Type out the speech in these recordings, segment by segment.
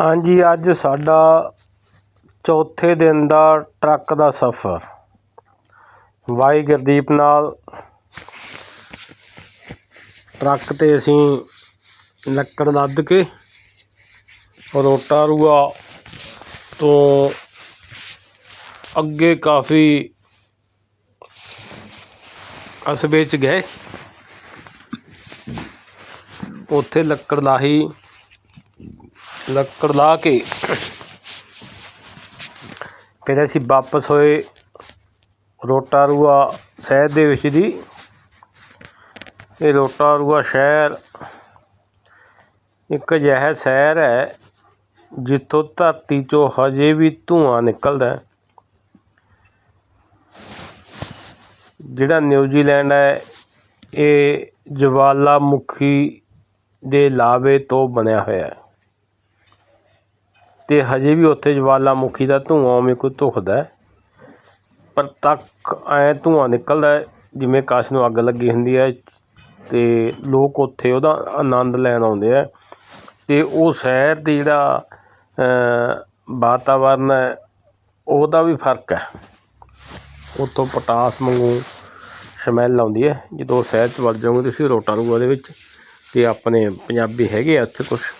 ਹਾਂਜੀ, ਅੱਜ ਸਾਡਾ ਚੌਥੇ ਦਿਨ ਦਾ ਟਰੱਕ ਦਾ ਸਫ਼ਰ। ਬਾਈ ਗੁਰਦੀਪ ਨਾਲ ਟਰੱਕ ਤੇ ਅਸੀਂ ਲੱਕੜ ਲੱਦ ਕੇ ਰੋਟਾ ਰੂਆ ਤੋਂ ਅੱਗੇ ਕਾਫੀ ਕਸਬੇ ਚ ਗਏ। ਉੱਥੇ ਲੱਕੜ ਲਾਹੀ ਲੱਕੜ ਲਾ ਕੇ ਫਿਰ ਅਸੀਂ ਵਾਪਸ ਹੋਏ ਰੋਟਾਰੂਆ ਸ਼ਹਿਰ ਦੇ ਵਿੱਚ ਦੀ ਇਹ ਰੋਟਾਰੂਆ ਸ਼ਹਿਰ ਇੱਕ ਅਜਿਹਾ ਸ਼ਹਿਰ ਹੈ ਜਿੱਥੋਂ ਧਰਤੀ 'ਚੋਂ ਹਜੇ ਵੀ ਧੂੰਆਂ ਨਿਕਲਦਾ ਹੈ। ਜਿਹੜਾ ਨਿਊਜ਼ੀਲੈਂਡ ਹੈ, ਇਹ ਜਵਾਲਾਮੁਖੀ ਦੇ ਲਾਵੇ ਤੋਂ ਬਣਿਆ ਹੋਇਆ ਹੈ। ਅਤੇ ਹਜੇ ਵੀ ਉੱਥੇ ਜਵਾਲਾਮੁਖੀ ਦਾ ਧੂੰਆਂ ਉਵੇਂ ਕੋਈ ਧੁਖਦਾ ਪਰ ਤੱਕ ਐਂ ਧੂੰਆਂ ਨਿਕਲਦਾ ਜਿਵੇਂ ਕਾਸ਼ ਨੂੰ ਅੱਗ ਲੱਗੀ ਹੁੰਦੀ ਹੈ ਅਤੇ ਲੋਕ ਉੱਥੇ ਉਹਦਾ ਆਨੰਦ ਲੈਣ ਆਉਂਦੇ ਹੈ। ਅਤੇ ਉਹ ਸ਼ਹਿਰ ਦੀ ਜਿਹੜਾ ਵਾਤਾਵਰਨ ਹੈ, ਉਹਦਾ ਵੀ ਫ਼ਰਕ ਹੈ। ਉੱਥੋਂ ਪਟਾਸ ਵਾਂਗੂ ਸਮੈਲ ਆਉਂਦੀ ਹੈ। ਜਦੋਂ ਸ਼ਹਿਰ 'ਚ ਵੜ ਜਾਓਗੇ ਤੁਸੀਂ ਰੋਟਾਰੂਆ ਦੇ ਵਿੱਚ ਅਤੇ ਆਪਣੇ ਪੰਜਾਬੀ ਹੈਗੇ ਆ ਉੱਥੇ ਕੁਛ।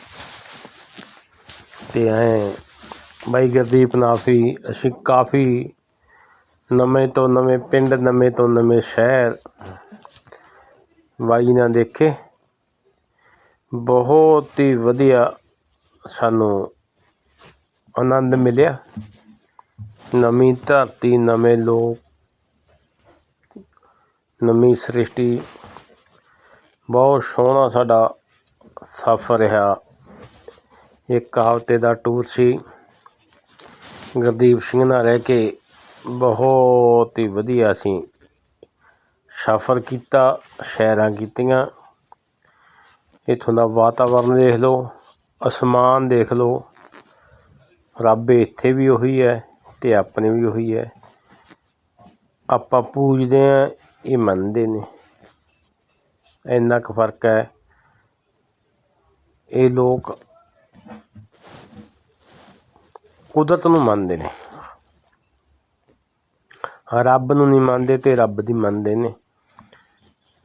ਤੇ ਐ ਬਾਈ ਗੁਰਦੀਪ ਨਾਲ ਵੀ ਅਸੀਂ ਕਾਫੀ ਨਵੇਂ ਤੋਂ ਨਵੇਂ ਪਿੰਡ, ਨਵੇਂ ਤੋਂ ਨਵੇਂ ਸ਼ਹਿਰ ਬਾਈ ਨਾਲ ਦੇਖੇ। ਬਹੁਤ ਹੀ ਵਧੀਆ ਸਾਨੂੰ ਆਨੰਦ ਮਿਲਿਆ। ਨਵੀਂ ਧਰਤੀ, ਨਵੇਂ ਲੋਕ, ਨਵੀਂ ਸ੍ਰਿਸ਼ਟੀ। ਬਹੁਤ ਸੋਹਣਾ ਸਾਡਾ ਸਫ਼ਰ ਰਿਹਾ। ਇਹ ਕਹਾਵਤੇ ਦਾ ਟੂਰ ਸੀ। ਗੁਰਦੀਪ ਸਿੰਘ ਨਾਲ ਰਹਿ ਕੇ ਬਹੁਤ ਹੀ ਵਧੀਆ ਅਸੀਂ ਸਫ਼ਰ ਕੀਤਾ, ਸੈਰਾਂ ਕੀਤੀਆਂ। ਇੱਥੋਂ ਦਾ ਵਾਤਾਵਰਨ ਦੇਖ ਲਓ, ਅਸਮਾਨ ਦੇਖ ਲਓ। ਰੱਬ ਇੱਥੇ ਵੀ ਉਹੀ ਹੈ ਤੇ ਆਪਣੇ ਵੀ ਉਹੀ ਹੈ। ਆਪਾਂ ਪੂਜਦੇ ਆ ਇਹ ਮੰਨਦੇ ਨੇ। ਇੰਨਾ ਕੁ ਫ਼ਰਕ ਹੈ। ਇਹ ਲੋਕ ਕੁਦਰਤ ਨੂੰ ਮੰਨਦੇ ਨੇ। ਰੱਬ ਨੂੰ ਨਹੀਂ ਮੰਨਦੇ ਤੇ ਰੱਬ ਦੀ ਮੰਨਦੇ ਨੇ।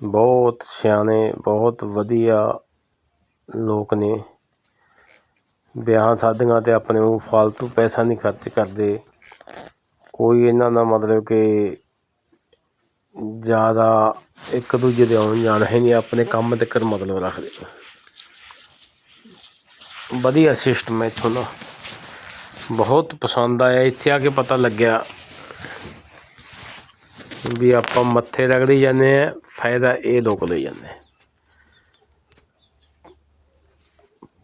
ਬਹੁਤ ਸਿਆਣੇ, ਬਹੁਤ ਵਧੀਆ ਲੋਕ ਨੇ। ਵਿਆਹ ਸ਼ਾਦੀਆਂ ਤੇ ਆਪਣੇ ਉਹ ਫालतू ਪੈਸਾ ਨਹੀਂ ਖਰਚ ਕਰਦੇ। ਕੋਈ ਇਹਨਾਂ ਦਾ ਮਤਲਬ ਕਿ ਜ਼ਿਆਦਾ ਇੱਕ ਦੂਜੇ ਦੇ ਆਉਣ ਜਾਣ ਹੈ ਨਹੀਂ ਆਪਣੇ ਕੰਮ ਤੇ ਕਰ ਮਤਲਬ ਰੱਖਦੇ। ਵਧੀਆ ਸਿਸਟਮ ਹੈ ਇੱਥੋਂ ਦਾ ਬਹੁਤ ਪਸੰਦ ਆਇਆ ਇੱਥੇ ਆ ਕੇ ਪਤਾ ਲੱਗਿਆ ਵੀ ਆਪਾਂ ਮੱਥੇ ਰਗੜੀ ਜਾਂਦੇ ਆ ਫਾਇਦਾ ਇਹ ਲੋਕ ਲਈ ਜਾਂਦੇ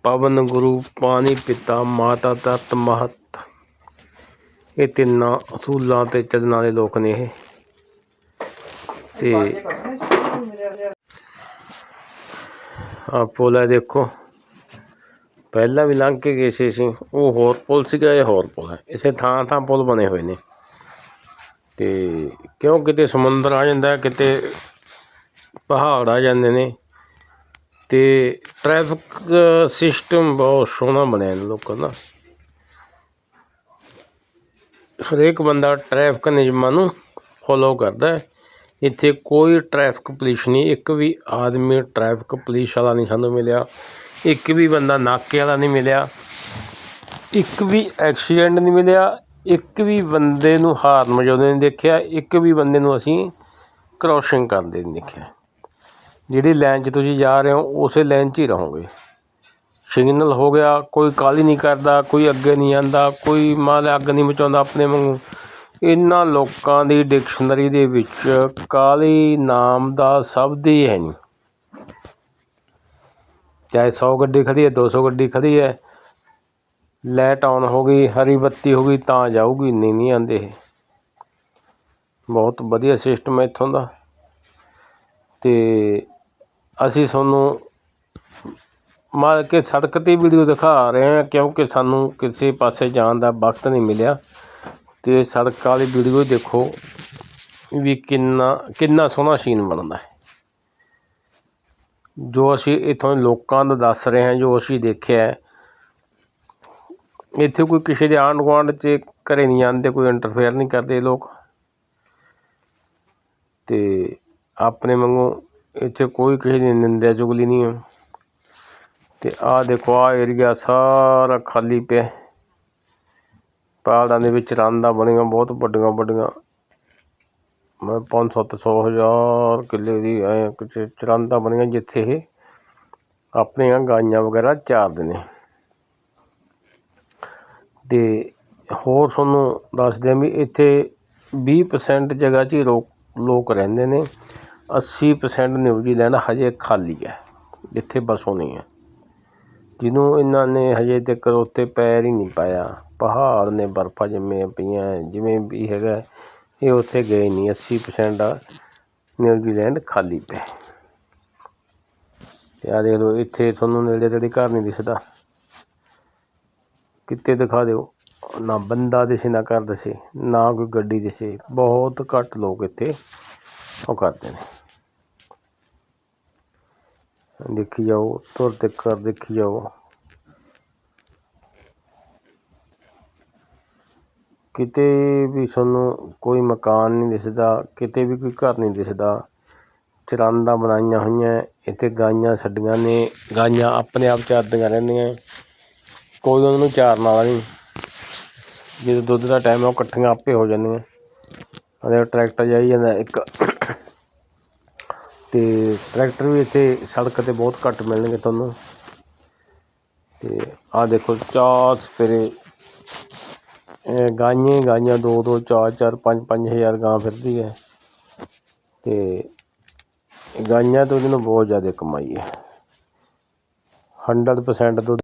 ਪਵਨ ਗੁਰੂ ਪਾਣੀ ਪਿਤਾ ਮਾਤਾ ਤਤ ਮਹਤ ਇਹ ਤਿੰਨਾਂ ਅਸੂਲਾਂ ਤੇ ਚੱਲਣ ਵਾਲੇ ਲੋਕ ਨੇ ਇਹ ਤੇ ਆ ਪੁਲ ਹੈ ਦੇਖੋ ਪਹਿਲਾਂ ਵੀ ਲੰਘ ਕੇ ਗਏ ਸੀ ਅਸੀਂ, ਉਹ ਹੋਰ ਪੁਲ ਸੀਗਾ, ਇਹ ਹੋਰ ਪੁਲ ਹੈ। ਇਸੇ ਥਾਂ ਥਾਂ ਪੁਲ ਬਣੇ ਹੋਏ ਨੇ। ਅਤੇ ਕਿਉਂ ਕਿਤੇ ਸਮੁੰਦਰ ਆ ਜਾਂਦਾ, ਕਿਤੇ ਪਹਾੜ ਆ ਜਾਂਦੇ ਨੇ। ਅਤੇ ਟ੍ਰੈਫਿਕ ਸਿਸਟਮ ਬਹੁਤ ਸੋਹਣਾ ਬਣਿਆ ਇਹਨਾਂ ਲੋਕਾਂ ਦਾ। ਹਰੇਕ ਬੰਦਾ ਟ੍ਰੈਫਿਕ ਨਿਯਮਾਂ ਨੂੰ ਫੋਲੋ ਕਰਦਾ ਹੈ। ਇੱਥੇ ਕੋਈ ਟ੍ਰੈਫਿਕ ਪੁਲਿਸ ਨਹੀਂ, ਇੱਕ ਵੀ ਆਦਮੀ ਟ੍ਰੈਫਿਕ ਪੁਲਿਸ ਵਾਲਾ ਨਹੀਂ ਸਾਨੂੰ ਮਿਲਿਆ। ਇੱਕ ਵੀ ਬੰਦਾ ਨਾਕੇ ਵਾਲਾ ਨਹੀਂ ਮਿਲਿਆ, ਇੱਕ ਵੀ ਐਕਸੀਡੈਂਟ ਨਹੀਂ ਮਿਲਿਆ, ਇੱਕ ਵੀ ਬੰਦੇ ਨੂੰ ਹਾਰਨ ਵਜਾਉਂਦੇ ਨਹੀਂ ਦੇਖਿਆ, ਇੱਕ ਵੀ ਬੰਦੇ ਨੂੰ ਅਸੀਂ ਕ੍ਰੋਸਿੰਗ ਕਰਦੇ ਨਹੀਂ ਦੇਖਿਆ। ਜਿਹੜੀ ਲਾਈਨ 'ਚ ਤੁਸੀਂ ਜਾ ਰਹੇ ਹੋ, ਉਸੇ ਲਾਈਨ 'ਚ ਹੀ ਰਹੋਗੇ। ਸਿਗਨਲ ਹੋ ਗਿਆ, ਕੋਈ ਕਾਲੀ ਨਹੀਂ ਕਰਦਾ, ਕੋਈ ਅੱਗੇ ਨਹੀਂ ਜਾਂਦਾ, ਕੋਈ ਮਾਲ ਅੱਗ ਨਹੀਂ ਮਚਾਉਂਦਾ ਆਪਣੇ ਵਾਂਗੂ। ਇਹਨਾਂ ਲੋਕਾਂ ਦੀ ਡਿਕਸ਼ਨਰੀ ਦੇ ਵਿੱਚ ਕਾਲੀ ਨਾਮ ਦਾ ਸ਼ਬਦ ਹੀ ਹੈ ਨਹੀਂ। ਚਾਹੇ 100 ਗੱਡੀ ਖੜੀ ਹੈ 200 ਗੱਡੀ ਖੜੀ ਹੈ। ਲਾਈਟ ਆਨ ਹੋ ਗਈ, ਹਰੀ ਬੱਤੀ ਹੋ ਗਈ, ਤਾਂ ਜਾਊਗੀ, ਨਹੀਂ ਨਹੀਂ ਆਉਂਦੇ ਇਹ। ਬਹੁਤ ਵਧੀਆ ਸਿਸਟਮ ਹੈ ਇੱਥੋਂ ਦਾ। ਤੇ ਅਸੀਂ ਤੁਹਾਨੂੰ ਮਾਰ ਕੇ ਸੜਕ ਤੇ ਵੀਡੀਓ ਦਿਖਾ ਰਹੇ ਹਾਂ, ਕਿਉਂਕਿ ਸਾਨੂੰ ਕਿਸੇ ਪਾਸੇ ਜਾਣ ਦਾ ਵਕਤ ਨਹੀਂ ਮਿਲਿਆ। ਤੇ ਸੜਕ ਵਾਲੀ ਵੀਡੀਓ ਦੇਖੋ ਵੀ ਕਿੰਨਾ ਕਿੰਨਾ ਸੋਹਣਾ ਸੀਨ ਬਣਦਾ ਹੈ। ਜੋ ਅਸੀਂ ਇੱਥੋਂ ਦੇ ਲੋਕਾਂ ਦਾ ਦੱਸ ਰਹੇ ਹਾਂ, ਜੋ ਅਸੀਂ ਦੇਖਿਆ ਇੱਥੇ ਕੋਈ ਕਿਸੇ ਦੇ ਆਂਢ ਗੁਆਂਢ 'ਚ ਘਰ ਨਹੀਂ ਆਉਂਦੇ, ਕੋਈ ਇੰਟਰਫੇਅਰ ਨਹੀਂ ਕਰਦੇ ਲੋਕ। ਅਤੇ ਆਪਣੇ ਵਾਂਗੂ ਇੱਥੇ ਕੋਈ ਕਿਸੇ ਦੀ ਨਿੰਦਿਆ ਚੁਗਲੀ ਨਹੀਂ ਹੈ। ਅਤੇ ਆਹ ਦੇਖੋ, ਆਹ ਏਰੀਆ ਸਾਰਾ ਖਾਲੀ ਪਿਆ। ਪਹਾੜਾਂ ਦੇ ਵਿੱਚ ਰਾਂਦਾ ਬਣੀਆਂ, ਬਹੁਤ ਵੱਡੀਆਂ ਵੱਡੀਆਂ ਮੈਂ ਪੰਜ ਸੱਤ ਸੌ ਹਜ਼ਾਰ ਕਿੱਲੇ ਦੀ, ਐ ਕੁਛ ਚਰਾਂਦਾ ਬਣੀਆਂ ਜਿੱਥੇ ਇਹ ਆਪਣੀਆਂ ਗਾਈਆਂ ਵਗੈਰਾ ਚਾਰਦੇ ਨੇ ਤੇ ਹੋਰ ਤੁਹਾਨੂੰ ਦੱਸਦੇ ਹਾਂ ਵੀ ਇੱਥੇ 20% ਜਗ੍ਹਾ 'ਚ ਹੀ ਲੋਕ ਲੋਕ ਰਹਿੰਦੇ ਨੇ। 80% ਨਿਊਜ਼ੀਲੈਂਡ ਹਜੇ ਖਾਲੀ ਹੈ, ਜਿੱਥੇ ਬਸੋਂ ਨਹੀਂ ਹੈ। ਜਿਹਨੂੰ ਇਹਨਾਂ ਨੇ ਹਜੇ ਤੱਕ ਉੱਤੇ ਪੈਰ ਹੀ ਨਹੀਂ ਪਾਇਆ। ਪਹਾੜ ਨੇ ਬਰਫਾਂ ਜੰਮੀਆਂ ਪਈਆਂ, ਜਿਵੇਂ ਵੀ ਹੈਗਾ। ਇਹ ਉੱਥੇ ਗਏ ਨਹੀਂ 80% ਆ, ਨਿਊਜ਼ੀਲੈਂਡ ਖਾਲੀ ਪਿਆ ਤੇ ਆ ਦੇਖ ਲਓ, ਇੱਥੇ ਤੁਹਾਨੂੰ ਨੇੜੇ ਤੇੜੇ ਘਰ ਨਹੀਂ ਦਿਸਦਾ। ਕਿਤੇ ਦਿਖਾ ਦਿਓ, ਨਾ ਬੰਦਾ ਦਿਸੇ, ਨਾ ਘਰ ਦਿਸੇ, ਨਾ ਕੋਈ ਗੱਡੀ ਦਿਸੇ। ਬਹੁਤ ਘੱਟ ਲੋਕ ਇੱਥੇ ਉਹ ਕਰਦੇ ਨੇ। ਦੇਖੀ ਜਾਓ ਤੁਰ ਤੇ ਕਰ ਦੇਖੀ ਜਾਓ। ਕਿਤੇ ਵੀ ਤੁਹਾਨੂੰ ਕੋਈ ਮਕਾਨ ਨਹੀਂ ਦਿਸਦਾ, ਕਿਤੇ ਵੀ ਕੋਈ ਘਰ ਨਹੀਂ ਦਿਸਦਾ। ਚਰਾਂਦਾ ਬਣਾਈਆਂ ਹੋਈਆਂ, ਇੱਥੇ ਗਾਈਆਂ ਛੱਡੀਆਂ ਨੇ, ਗਾਈਆਂ ਆਪਣੇ ਆਪ ਚਰਦੀਆਂ ਰਹਿੰਦੀਆਂ। ਕੋਈ ਉਹਨਾਂ ਨੂੰ ਚਾਰਨ ਵਾਲਾ ਨਹੀਂ। ਜਦੋਂ ਦੁੱਧ ਦਾ ਟਾਈਮ ਹੈ ਉਹ ਇਕੱਠੀਆਂ ਆਪੇ ਹੋ ਜਾਂਦੀਆਂ। ਉਹਦੇ ਟਰੈਕਟਰ ਜਾਈ ਜਾਂਦਾ ਇੱਕ। ਤੇ ਟਰੈਕਟਰ ਵੀ ਇੱਥੇ ਸੜਕ ਤੇ ਬਹੁਤ ਘੱਟ ਮਿਲਣਗੇ ਤੁਹਾਨੂੰ। ਤੇ ਆਹ ਦੇਖੋ, ਚਾਰ ਸਪੇਰੇ ਗਾਈਆਂ ਹੀ ਗਾਈਆਂ, ਦੋ ਦੋ, ਚਾਰ ਚਾਰ, ਪੰਜ ਪੰਜ ਹਜ਼ਾਰ ਗਾਂ ਫਿਰਦੀ ਹੈ। ਅਤੇ ਗਾਈਆਂ ਤੋਂ ਇਹਨੂੰ ਬਹੁਤ ਜ਼ਿਆਦਾ ਕਮਾਈ ਹੈ। 100% ਦੁੱਧ